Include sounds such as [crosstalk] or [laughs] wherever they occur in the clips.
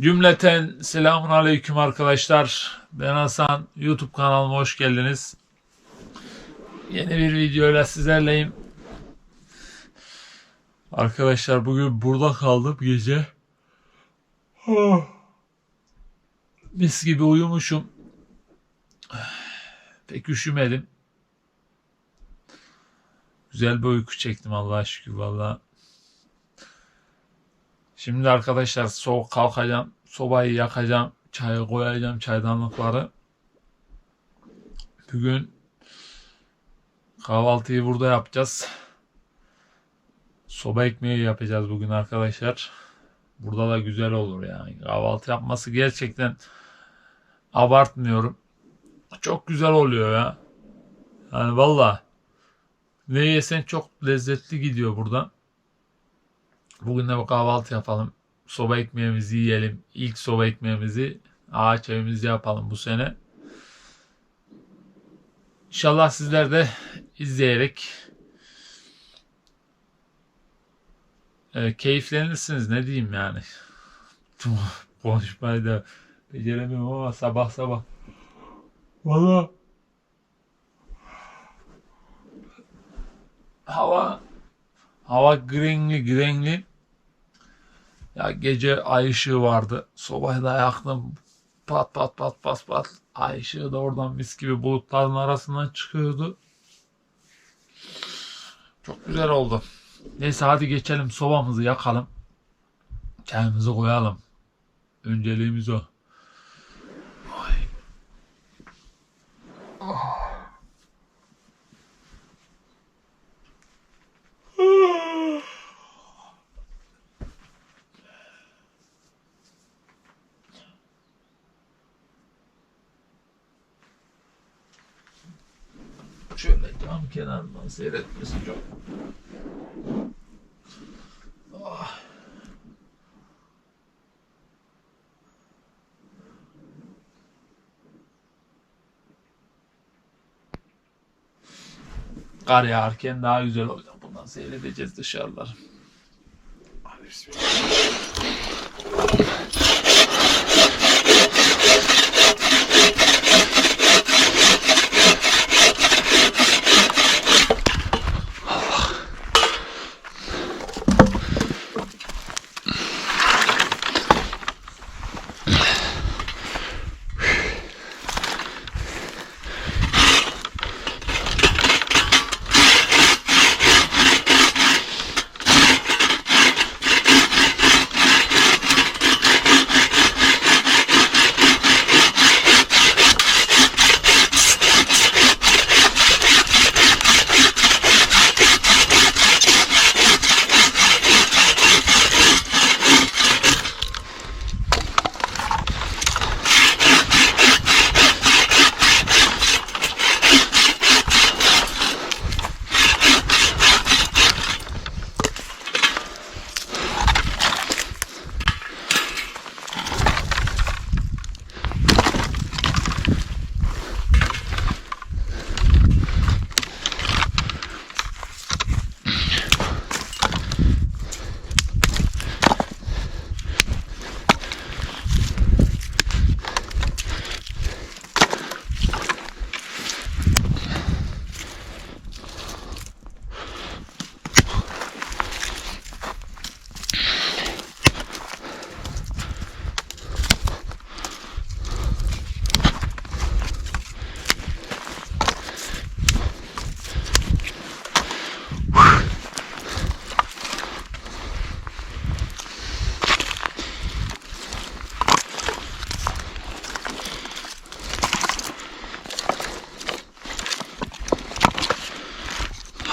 Cümleten selamun aleyküm arkadaşlar. Ben Hasan. YouTube kanalıma hoş geldiniz. Yeni bir videoyla sizlerleyim. Arkadaşlar bugün burada kaldım gece. Ah. Mis gibi uyumuşum. Pek üşümedim. Güzel bir uyku çektim Allah'a şükür valla. Şimdi arkadaşlar soğuk kalkacağım. Sobayı yakacağım. Çayı koyacağım çaydanlıkları. Bugün kahvaltıyı burada yapacağız. Soba ekmeği yapacağız bugün arkadaşlar. Burada da güzel olur yani. Kahvaltı yapması gerçekten abartmıyorum. Çok güzel oluyor ya. Yani valla ne yesen çok lezzetli gidiyor buradan. Bugün de bu kahvaltı yapalım. Soba ekmeğimizi yiyelim. İlk soba ekmeğimizi ağaç evimizde yapalım bu sene. İnşallah sizler de izleyerek e, keyiflenirsiniz ne diyeyim yani. [laughs] Konuşmayı da beceremiyorum ama sabah sabah. Valla hava hava grenli grenli. Ya gece ay ışığı vardı. Sobayı da yaktım. Pat pat pat pat pat. Ay ışığı da oradan mis gibi bulutların arasından çıkıyordu. Çok güzel oldu. Neyse hadi geçelim sobamızı yakalım. Çayımızı koyalım. Önceliğimiz o. seyretmesi çok. Ah. Kar yağarken daha güzel olacak. Bundan seyredeceğiz dışarıları.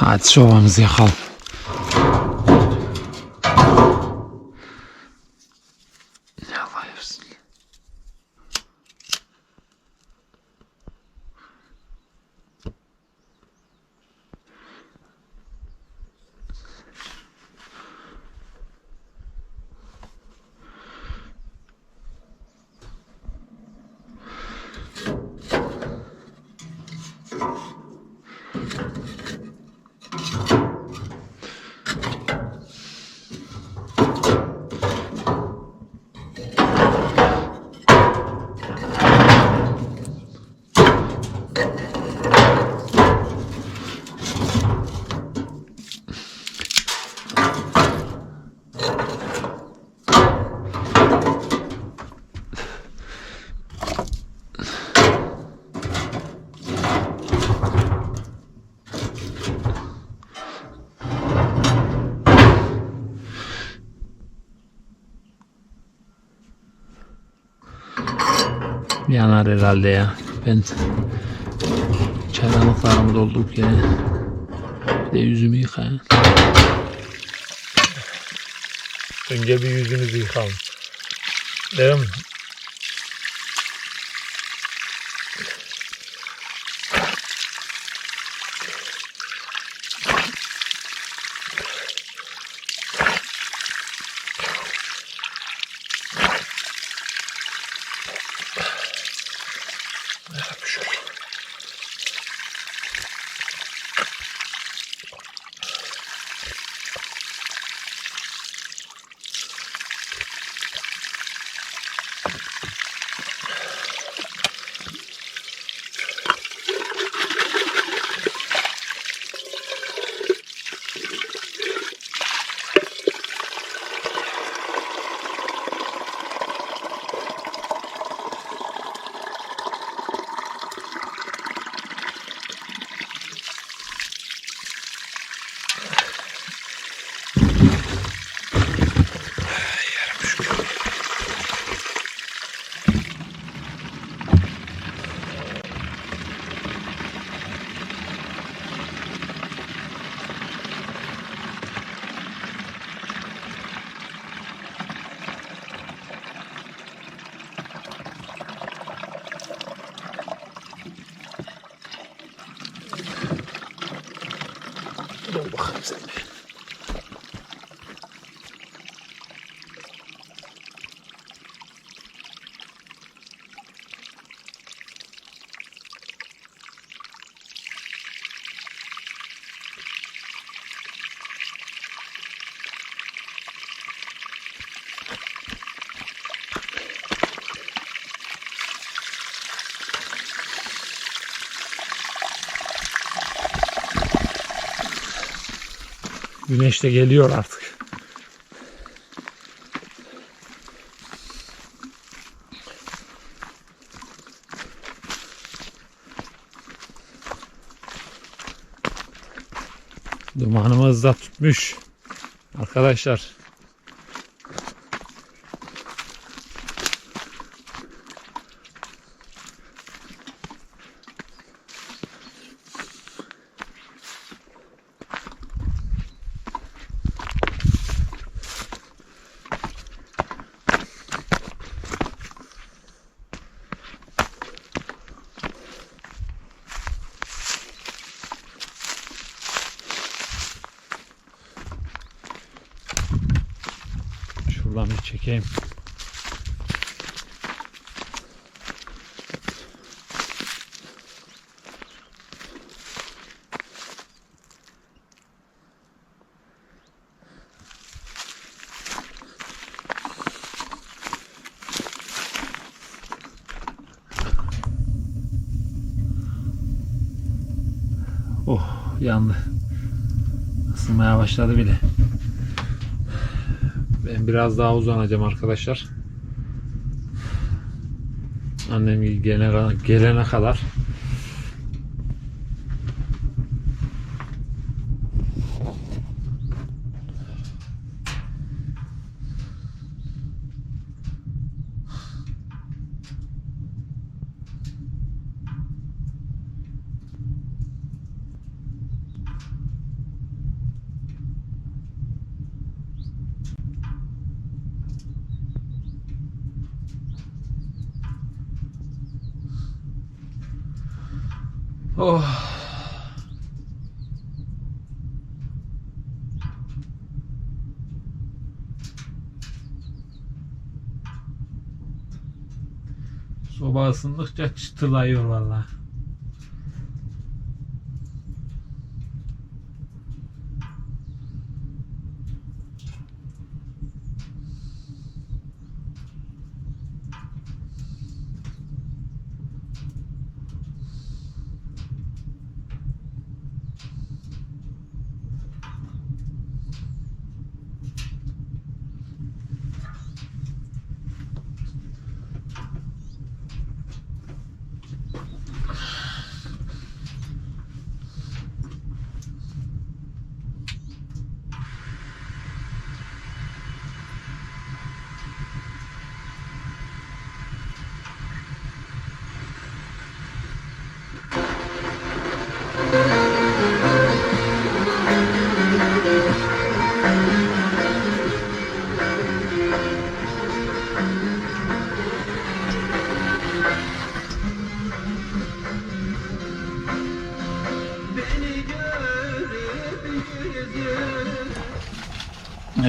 Hadi sobamızı yakalım. Allah Yanar herhalde ya. Ben çaydanlıklarımı doldurduk yine. Bir de yüzümü yıkayın. Önce bir yüzünüzü yıkalım. Değil Güneş de geliyor artık. Dumanımız da tutmuş. Arkadaşlar. Şuradan bir çekeyim. Oh yandı. Isınmaya başladı bile. Ben biraz daha uzanacağım arkadaşlar. Annem gelene, gelene kadar. Oh. Soba ısındıkça çıtırlayıyor vallahi.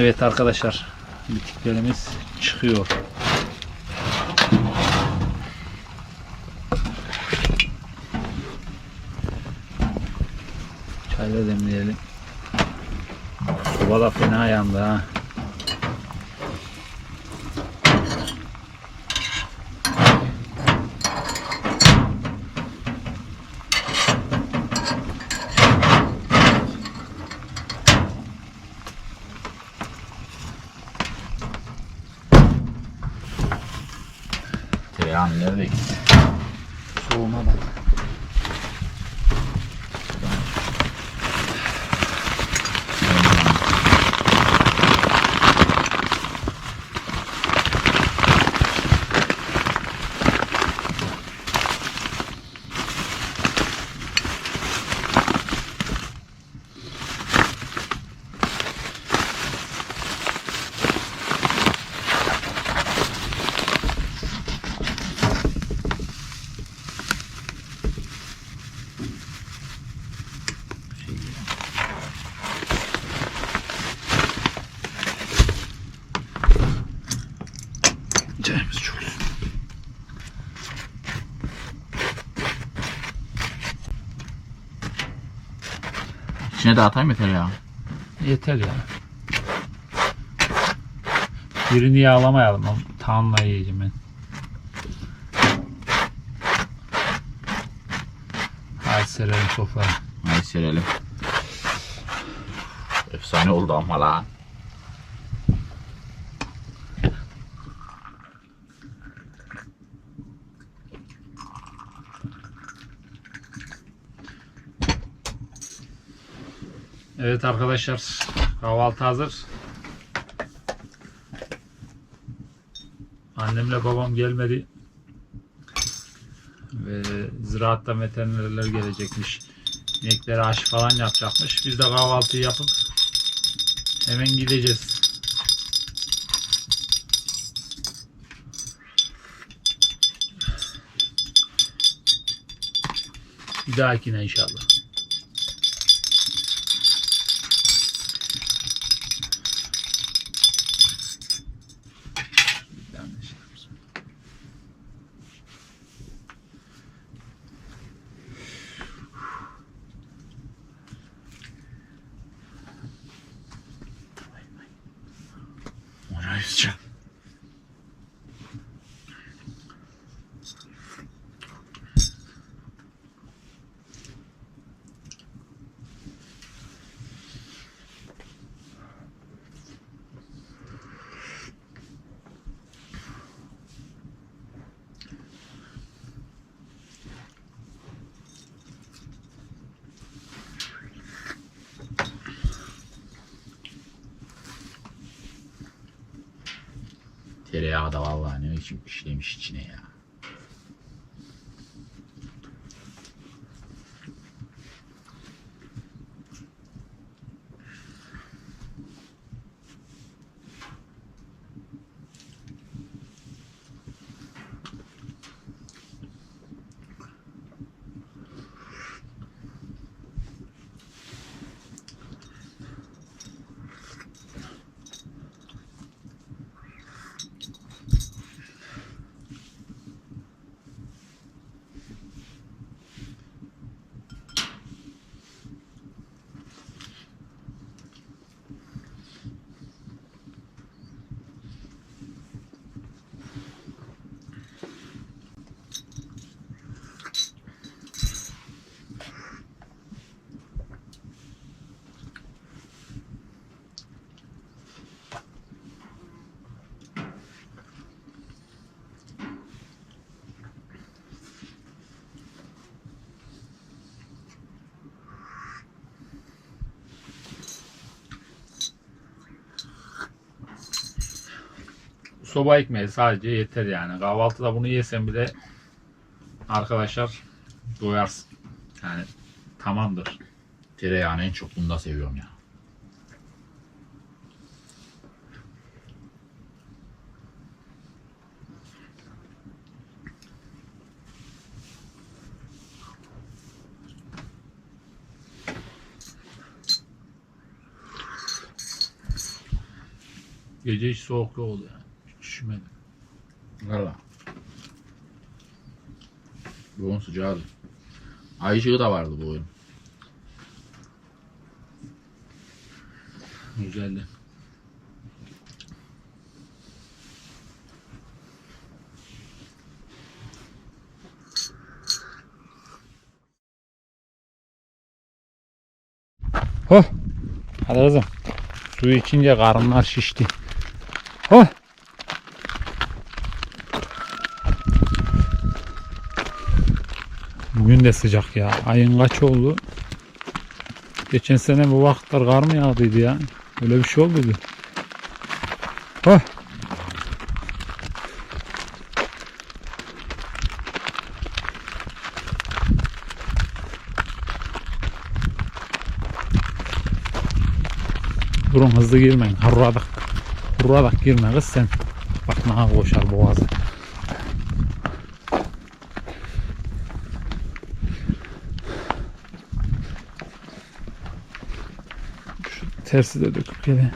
Evet arkadaşlar. Bitiklerimiz çıkıyor. Çay da demleyelim. Soba da fena yandı ha. Tereyağın nerede gitti? Soğuma bak. Çayımız çok De atayım mı tereyağı? Yeter ya. Birini yağlamayalım. o Tamamla yiyeceğim ben. Hadi serelim sofraya. Hadi serelim. Efsane oldu ama lan. Evet arkadaşlar kahvaltı hazır. Annemle babam gelmedi. Ve ziraatta veterinerler gelecekmiş. İneklere aşı falan yapacakmış. Biz de kahvaltıyı yapıp hemen gideceğiz. Bir dahakine inşallah. Tereyağı da vallahi ne biçim işlemiş içine ya. soba ekmeği sadece yeter yani. Kahvaltıda bunu yesen bile arkadaşlar doyarsın. Yani tamamdır. Tereyağını en çok bunda seviyorum ya. Gece hiç soğuk oldu yani. Üşümedim. Valla. Bu oyun sıcağıydı. Ay ışığı da vardı bu oyun. Güzeldi. Oh. Hadi kızım. Su içince karınlar şişti. Oh. De sıcak ya. Ayın kaç oldu? Geçen sene bu vakitler kar mı yağdıydı ya? Öyle bir şey olduydu. Oh. Durun hızlı girmeyin. Harradak. Harradak girme kız sen. Bak naha koşar boğazı. Tersi de döküp gele.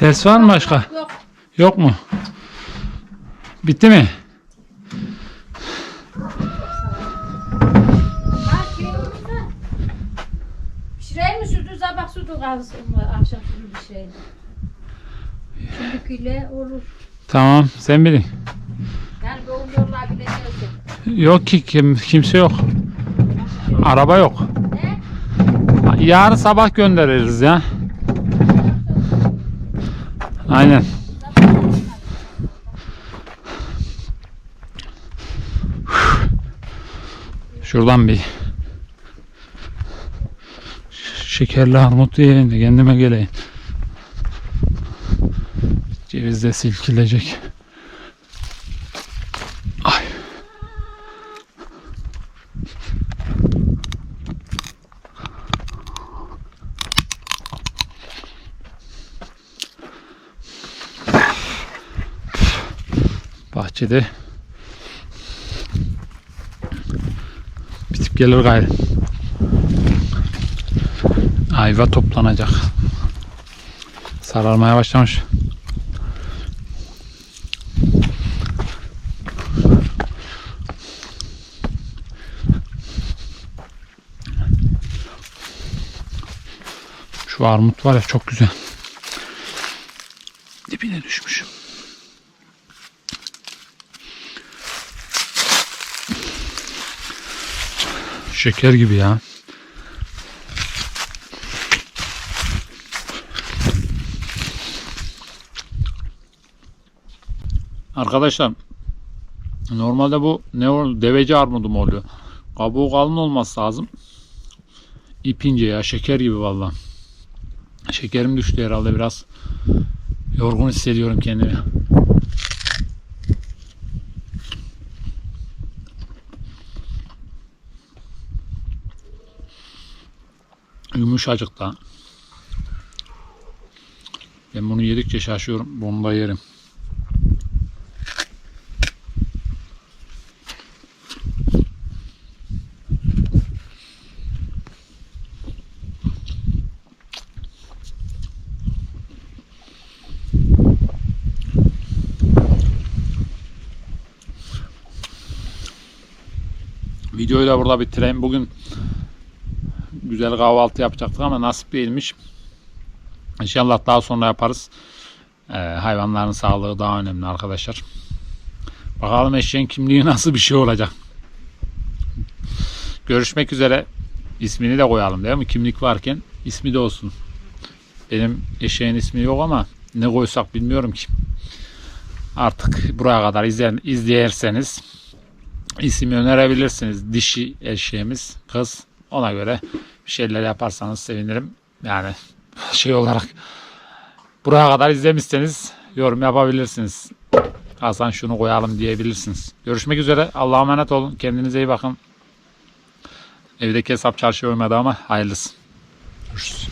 Ters var mı başka? Yok. Yok mu? Bitti mi? Pişireyim mi sütü sabah sütü kalsın mı? Akşam sütü bir şeydi. Şimdikiyle olur. Tamam sen bilin. Yani doğmuyorlar bile neyse. Yok ki kim, kimse yok. Araba yok. Ne? Yarın sabah göndeririz ya. Aynen. Şuradan bir şekerli armut yiyeyim de kendime geleyim. Ceviz de silkilecek. Ay. Bahçede bitip gelir gayrı. Ayva toplanacak. Sararmaya başlamış. Şu armut var ya çok güzel. Dibine düşmüş. Şeker gibi ya. Arkadaşlar normalde bu ne ol deveci armudu mu oluyor? Kabuğu kalın olması lazım. İpince ya şeker gibi valla. Şekerim düştü herhalde biraz. Yorgun hissediyorum kendimi. Yumuşacık da. Ben bunu yedikçe şaşıyorum. Bunu da yerim. videoyu da burada bitireyim. Bugün güzel kahvaltı yapacaktık ama nasip değilmiş. İnşallah daha sonra yaparız. Ee, hayvanların sağlığı daha önemli arkadaşlar. Bakalım eşeğin kimliği [laughs] nasıl bir şey olacak. Görüşmek üzere. İsmini de koyalım değil mi? Kimlik varken ismi de olsun. Benim eşeğin ismi yok ama ne koysak bilmiyorum ki. Artık buraya kadar izler, izleyerseniz isim önerebilirsiniz. Dişi eşeğimiz, kız. Ona göre şeyler yaparsanız sevinirim. Yani şey olarak buraya kadar izlemişseniz yorum yapabilirsiniz. Hasan şunu koyalım diyebilirsiniz. Görüşmek üzere. Allah'a emanet olun. Kendinize iyi bakın. Evdeki hesap çarşıya uymadı ama hayırlısı. Görüşürüz.